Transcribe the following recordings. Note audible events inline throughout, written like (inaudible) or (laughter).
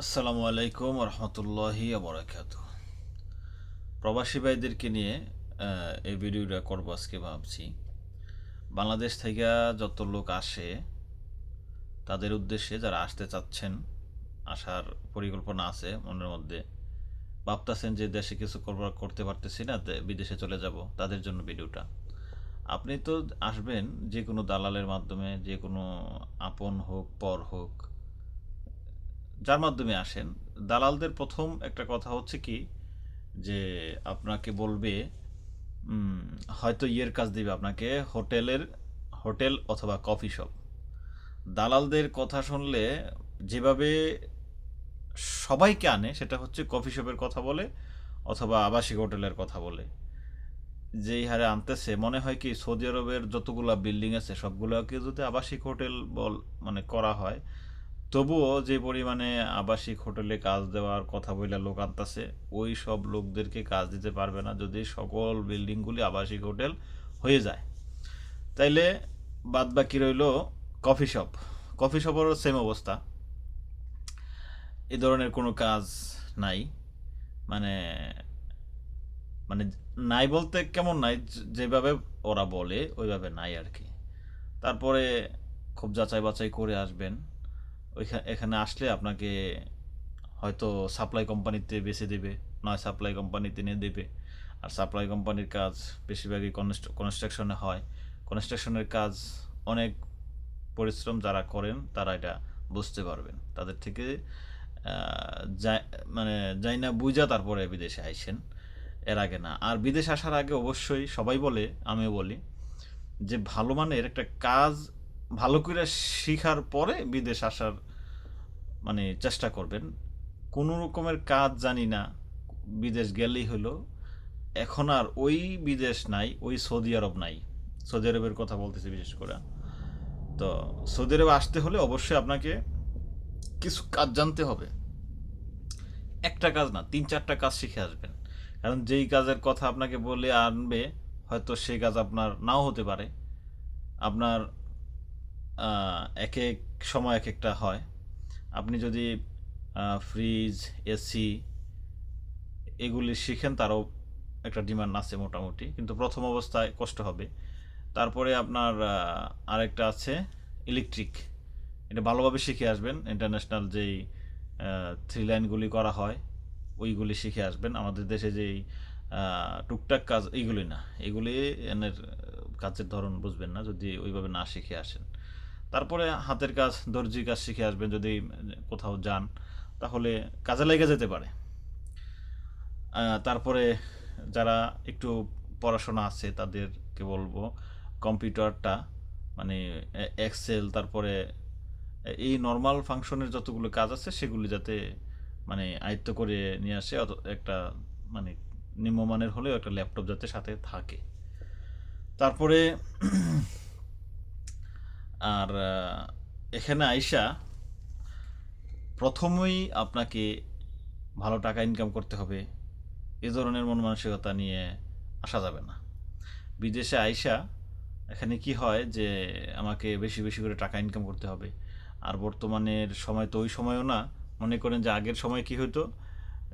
আসসালামু আলাইকুম রহমতুল্লাহি বরাকাত প্রবাসী ভাইদেরকে নিয়ে এই ভিডিওটা করব আজকে ভাবছি। বাংলাদেশ থেকে যত লোক আসে, তাদের উদ্দেশ্যে যারা আসতে চাচ্ছেন, আসার পরিকল্পনা আছে মনের মধ্যে। ভাবতেছেন যে দেশে কিছু করতে পারতেছি না বিদেশে চলে যাব, তাদের জন্য ভিডিওটা। আপনি তো আসবেন যে কোনো দালালের মাধ্যমে, যে কোনো আপন হোক, পর হোক যার মাধ্যমে আসেন। দালালদের প্রথম একটা কথা হচ্ছে কি, যে আপনাকে বলবে হয়তো ইয়ের কাজ দিবে আপনাকে হোটেলের, হোটেল অথবা কফি শপ। দালালদের কথা শুনলে যেভাবে সবাইকে আনে, সেটা হচ্ছে কফি শপের কথা বলে অথবা আবাসিক হোটেলের কথা বলে। যেই হারে আনতেছে, মনে হয় কি সৌদি আরবের যতগুলা বিল্ডিং আছে, সবগুলোকে যদি আবাসিক হোটেল বল মানে করা হয় তবুও যে পরিমাণে আবাসিক হোটেলে কাজ দেওয়ার কথা বলে লোক আনতেছে, ওই সব লোকদেরকে কাজ দিতে পারবে না যদি সকল বিল্ডিংগুলি আবাসিক হোটেল হয়ে যায়। তাইলে বাদ বাকি রইল কফি শপ। কফি শপেরও সেম অবস্থা। এ ধরনের কোনো কাজ নাই। মানে মানে নাই বলতে কেমন নাই যেভাবে ওরা বলে, ওইভাবে নাই আর কি। তারপরে খুব যাচাই বাছাই করে আসবেন। ওইখানে এখানে আসলে আপনাকে হয়তো সাপ্লাই কোম্পানিতে বেছে দেবে, নয় সাপ্লাই কোম্পানিতে নিয়ে দেবে। আর সাপ্লাই কোম্পানির কাজ বেশিরভাগই কনস্ট্রাকশনে হয়। কনস্ট্রাকশনের কাজ অনেক পরিশ্রম যারা করেন, তারা এটা বুঝতে পারবেন। তাদের থেকে মানে যাই না বুঝা তারপরে বিদেশে আইসেন। এর আগে না। আর বিদেশ আসার আগে অবশ্যই সবাই বলে, আমিও বলি, যে ভালো মানের একটা কাজ ভালো করে শিখার পরে বিদেশ আসার মানে চেষ্টা করবেন। কোনো রকমের কাজ জানি না, বিদেশ গেলেই হলো এখন আর ওই বিদেশ নাই, ওই সৌদি আরব নাই। সৌদি আরবের কথা বলতেছি বিশেষ করে। তো সৌদি আরবে আসতে হলে অবশ্যই আপনাকে কিছু কাজ জানতে হবে। একটা কাজ না, তিন চারটা কাজ শিখে আসবেন। কারণ যেই কাজের কথা আপনাকে বলে আনবে, হয়তো সেই কাজ আপনার নাও হতে পারে। আপনার এক এক সময় এক একটা হয়। আপনি যদি ফ্রিজ এসি এগুলি শিখেন, তারও একটা ডিমান্ড আছে মোটামুটি। কিন্তু প্রথম অবস্থায় কষ্ট হবে। তারপরে আপনার আরেকটা আছে ইলেকট্রিক এটা ভালোভাবে শিখে আসবেন। ইন্টারন্যাশনাল যেই থ্রি লাইনগুলি করা হয়, ওইগুলি শিখে আসবেন। আমাদের দেশে যেই টুকটাক কাজ এইগুলি না। এগুলি এনের কাজের ধরন বুঝবেন না, যদি ওইভাবে না শিখে আসেন। তারপরে হাতের কাজ, দর্জির কাজ শিখে আসবেন যদি কোথাও যান, তাহলে কাজে লেগে যেতে পারে। তারপরে যারা একটু পড়াশোনা আছে, তাদেরকে বলব কম্পিউটারটা মানে এক্সেল তারপরে এই নর্মাল ফাংশনের যতগুলো কাজ আছে, সেগুলি যাতে মানে আয়ত্ত করে নিয়ে আসে একটা মানে নিম্নমানের হলেও একটা ল্যাপটপ যাতে সাথে থাকে। তারপরে আর এখানে আইসা প্রথমেই আপনাকে ভালো টাকা ইনকাম করতে হবে। এ ধরনের মন মানসিকতা নিয়ে আসা যাবে না। বিদেশে আইসা এখানে কি হয় যে আমাকে বেশি বেশি করে টাকা ইনকাম করতে হবে। আর বর্তমানের সময় তো ওই সময়ও না। মনে করেন যে আগের সময় কি হতো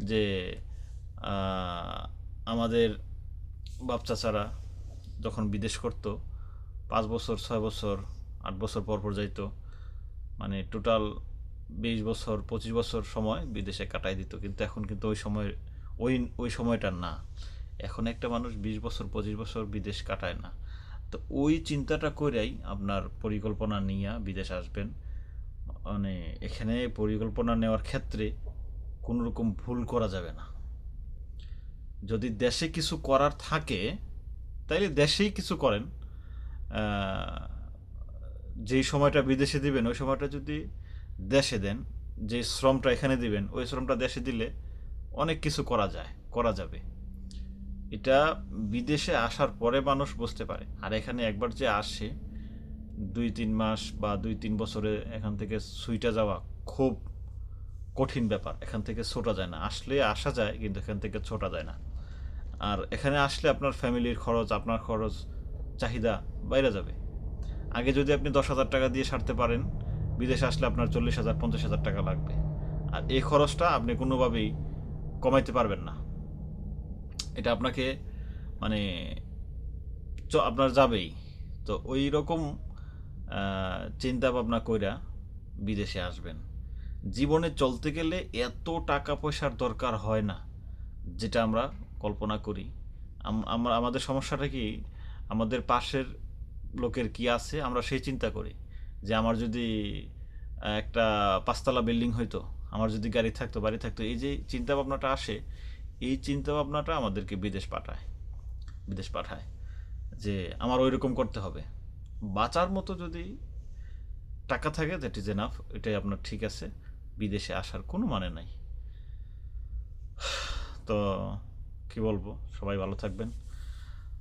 যে আমাদের বাপ চাচারা যখন বিদেশ করতো, পাঁচ বছর, ছয় বছর আট বছর পর পর যাইতো। মানে টোটাল বিশ বছর, পঁচিশ বছর সময় বিদেশে কাটাই দিত। কিন্তু এখন কিন্তু ওই সময়, ওই ওই সময়টা না। এখন একটা মানুষ বিশ বছর, পঁচিশ বছর বিদেশ কাটায় না। তো ওই চিন্তাটা করেই আপনার পরিকল্পনা নিয়ে বিদেশ আসবেন। মানে এখানে পরিকল্পনা নেওয়ার ক্ষেত্রে কোনো রকম ভুল করা যাবে না। যদি দেশে কিছু করার থাকে, তাইলে দেশেই কিছু করেন। যেই সময়টা বিদেশে দিবেন, ওই সময়টা যদি দেশে দেন যে শ্রমটা এখানে দিবেন, ওই শ্রমটা দেশে দিলে অনেক কিছু করা যায়, করা যাবে। এটা বিদেশে আসার পরে মানুষ বুঝতে পারে। আর এখানে একবার যে আসে, দুই তিন মাস বা দুই তিন বছরে এখান থেকে সুইটা যাওয়া খুব কঠিন ব্যাপার। এখান থেকে ছোটা যায় না। আসলে আসা যায়, কিন্তু এখান থেকে ছোটা যায় না। আর এখানে আসলে আপনার ফ্যামিলির খরচ, আপনার খরচ, চাহিদা বাইরে যাবে। আগে যদি আপনি দশ হাজার টাকা দিয়ে সারতে পারেন, বিদেশে আসলে আপনার চল্লিশ হাজার, পঞ্চাশ হাজার টাকা লাগবে। আর এই খরচটা আপনি কোনোভাবেই কমাইতে পারবেন না। এটা আপনাকে মানে আপনার যাবেই। তো ওই রকম চিন্তা ভাবনা কইরা বিদেশে আসবেন। জীবনে চলতে গেলে এত টাকা পয়সার দরকার হয় না, যেটা আমরা কল্পনা করি। আম- আমরা আমাদের সমস্যাটা কি? আমাদের পাশের লোকের কি আছে, আমরা সেই চিন্তা করি। যে আমার যদি একটা পাঁচতলা বিল্ডিং হইতো, আমার যদি গাড়ি থাকতো, বাড়ি থাকতো, এই যে চিন্তা ভাবনাটা আসে, এই চিন্তা ভাবনাটা আমাদেরকে বিদেশ পাঠায় বিদেশ পাঠায় যে আমার ওই রকম করতে হবে। বাঁচার মতো যদি টাকা থাকে দ্যাট ইজ এনাফ এটাই আপনার ঠিক আছে, বিদেশে আসার কোনো মানে নাই। (sighs) তো, কি বলব? সবাই ভালো থাকবেন।